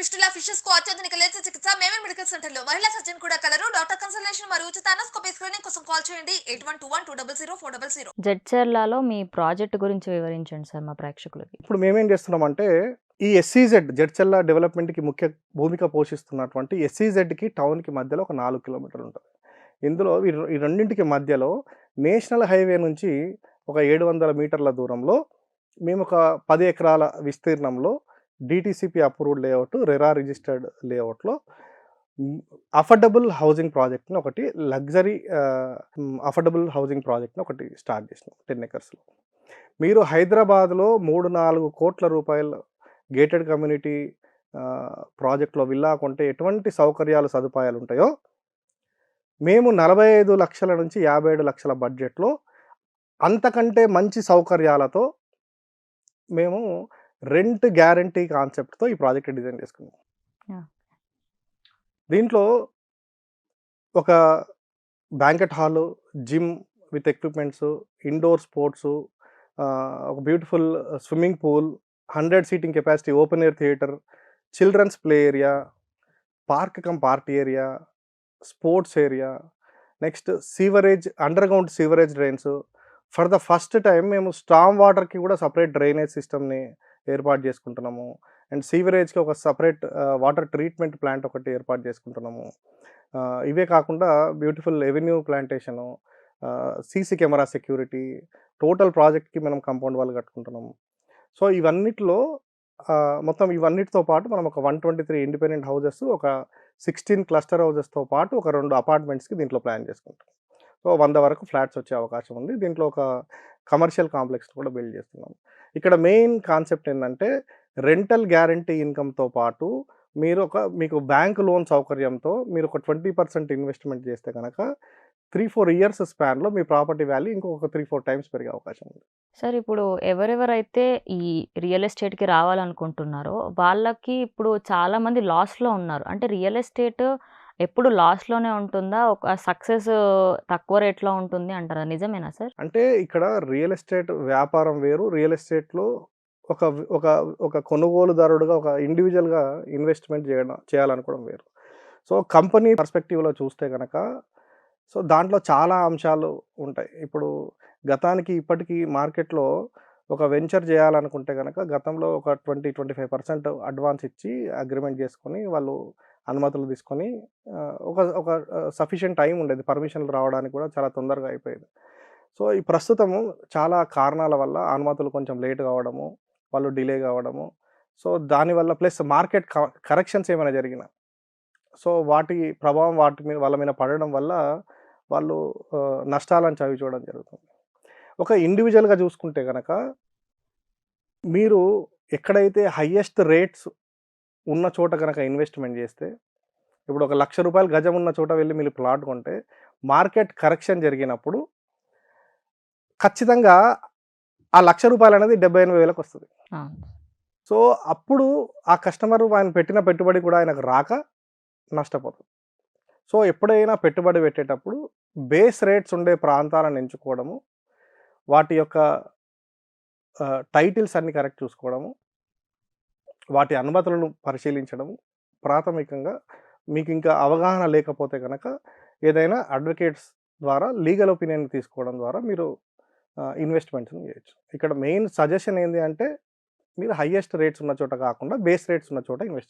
Fistula ఫిషెస్కు అత్యాధునిక లేత చికిత్స మేమన్ మెడికల్ సెంటర్లో మహిళా సర్జన్ కూడా కలరు. డాక్టర్ కన్సల్టేషన్ మరియు ఉచిత అనస్కోపీ స్క్రీనింగ్ కోసం కాల్ చేయండి. Eight one two one two double zero four double zero. జడ్చర్లలో మీ ప్రాజెక్ట్ గురించి వివరించండి సార్ మా ప్రేక్షకులకి. ఇప్పుడు మేమేం చేస్తున్నామంటే ఈ ఎస్సీజెడ్ జడ్చల్ల డెవలప్మెంట్కి ముఖ్య భూమిక పోషిస్తున్నటువంటి ఎస్సీజెడ్కి టౌన్కి మధ్యలో ఒక నాలుగు కిలోమీటర్లు ఉంటుంది. ఇందులో ఈ రెండింటికి మధ్యలో నేషనల్ హైవే నుంచి ఒక ఏడు వందల మీటర్ల దూరంలో మేము ఒక పది ఎకరాల విస్తీర్ణంలో DTCP approved layout RERA registered లేఅవుట్లో అఫోర్డబుల్ హౌసింగ్ ప్రాజెక్ట్ని ఒకటి లగ్జరీ అఫోర్డబుల్ హౌసింగ్ ప్రాజెక్ట్ని ఒకటి స్టార్ట్ చేసినాం టెన్ ఎకర్స్లో మీరు హైదరాబాద్లో మూడు నాలుగు కోట్ల రూపాయల గేటెడ్ కమ్యూనిటీ ప్రాజెక్ట్లో విల్లా కొంటే ఎటువంటి సౌకర్యాలు సదుపాయాలు ఉంటాయో మేము నలభై ఐదు లక్షల నుంచి యాభై ఏడు లక్షల బడ్జెట్లో అంతకంటే మంచి సౌకర్యాలతో మేము రెంట్ గ్యారంటీ కాన్సెప్ట్తో ఈ ప్రాజెక్ట్ డిజైన్ చేసుకున్నాం Yeah. దీంట్లో ఒక banquet hall gym with equipments indoor sports ఒక beautiful swimming pool hundred seating capacity open air theatre children's play area park cum party area sports area next sewerage underground sewerage drains for the first time మేము storm వాటర్కి కూడా separate drainage సిస్టమ్ని ఏర్పాటు చేసుకుంటున్నాము. And సీవరేజ్కి ఒక separate water treatment plant ఒకటి ఏర్పాటు చేసుకుంటున్నాము. ఇవే కాకుండా beautiful revenue plantation CC camera security total ప్రాజెక్ట్కి మనం కంపౌండ్ వాళ్ళు కట్టుకుంటున్నాము సో ఇవన్నిటిలో మొత్తం ఇవన్నిటితో పాటు మనం ఒక one twenty three independent houses ఒక సిక్స్టీన్ క్లస్టర్ హౌజెస్తో పాటు ఒక రెండు అపార్ట్మెంట్స్కి దీంట్లో ప్లాన్ చేసుకుంటాం. సో వంద వరకు ఫ్లాట్స్ వచ్చే అవకాశం ఉంది. దీంట్లో ఒక కమర్షియల్ కాంప్లెక్స్ కూడా బిల్డ్ చేస్తున్నాం. ఇక్కడ మెయిన్ కాన్సెప్ట్ ఏంటంటే రెంటల్ గ్యారంటీ ఇన్కమ్తో పాటు మీరు ఒక మీకు బ్యాంక్ లోన్ సౌకర్యంతో మీరు ఒక ట్వంటీ పర్సెంట్ ఇన్వెస్ట్మెంట్ చేస్తే కనుక త్రీ ఫోర్ ఇయర్స్ స్పాన్లో మీ ప్రాపర్టీ వాల్యూ ఇంకొక త్రీ ఫోర్ టైమ్స్ పెరిగే అవకాశం ఉంది. సార్ ఇప్పుడు ఎవరెవరైతే ఈ రియల్ ఎస్టేట్కి రావాలనుకుంటున్నారో వాళ్ళకి ఇప్పుడు చాలామంది లాస్లో ఉన్నారు. అంటే రియల్ ఎస్టేట్ ఎప్పుడు లాస్లోనే ఉంటుందా? ఒక సక్సెస్ తక్కువ రేట్లో ఉంటుంది అంటారా? నిజమేనా సార్? అంటే ఇక్కడ రియల్ ఎస్టేట్ వ్యాపారం వేరు. రియల్ ఎస్టేట్లో ఒక ఒక ఒక కొనుగోలుదారుడుగా ఒక ఇండివిజువల్గా ఇన్వెస్ట్మెంట్ చేయడం చేయాలనుకోవడం వేరు. సో కంపెనీ పర్స్పెక్టివ్లో చూస్తే కనుక సో దాంట్లో చాలా అంశాలు ఉంటాయి. ఇప్పుడు గతానికి ఇప్పటికీ మార్కెట్లో ఒక వెంచర్ చేయాలనుకుంటే కనుక గతంలో ఒక twenty twenty five percent advance ఇచ్చి అగ్రిమెంట్ చేసుకొని వాళ్ళు అనుమతులు తీసుకొని ఒక ఒక సఫిషియంట్ టైం ఉండేది. పర్మిషన్లు రావడానికి కూడా చాలా తొందరగా అయిపోయేది. సో ఈ ప్రస్తుతము చాలా కారణాల వల్ల అనుమతులు కొంచెం లేట్ కావడము వాళ్ళు డిలే కావడము. సో దానివల్ల ప్లస్ మార్కెట్ కరెక్షన్స్ ఏమైనా జరిగిన సో వాటి ప్రభావం వాటి మీద వాళ్ళ మీద పడడం వల్ల వాళ్ళు నష్టాలను చవి చూడడం జరుగుతుంది. ఒక ఇండివిజువల్గా చూసుకుంటే కనుక మీరు ఎక్కడైతే హయ్యెస్ట్ రేట్స్ ఉన్న చోట కనుక ఇన్వెస్ట్మెంట్ చేస్తే ఇప్పుడు ఒక లక్ష రూపాయలు గజం ఉన్న చోట వెళ్ళి మీరు ప్లాట్ కొంటే మార్కెట్ కరెక్షన్ జరిగినప్పుడు ఖచ్చితంగా ఆ లక్ష రూపాయలు అనేది డెబ్బై ఎనభై వేలకు వస్తుంది. సో అప్పుడు ఆ కస్టమర్ ఆయన పెట్టిన పెట్టుబడి కూడా ఆయనకు రాక నష్టపోతుంది సో ఎప్పుడైనా పెట్టుబడి పెట్టేటప్పుడు బేస్ రేట్స్ ఉండే ప్రాంతాలను ఎంచుకోవడము వాటి యొక్క టైటిల్స్ అన్ని కరెక్ట్ చూసుకోవడము వాటి అనుమతులను పరిశీలించడం ప్రాథమికంగా మీకు ఇంకా అవగాహన లేకపోతే కనుక ఏదైనా అడ్వకేట్స్ ద్వారా లీగల్ ఒపీనియన్ తీసుకోవడం ద్వారా మీరు ఇన్వెస్ట్మెంట్స్ని చేయొచ్చు. ఇక్కడ మెయిన్ సజెషన్ ఏంటి అంటే మీరు హయ్యెస్ట్ రేట్స్ ఉన్న చోట కాకుండా బేస్ రేట్స్ ఉన్న చోట ఇన్వెస్ట్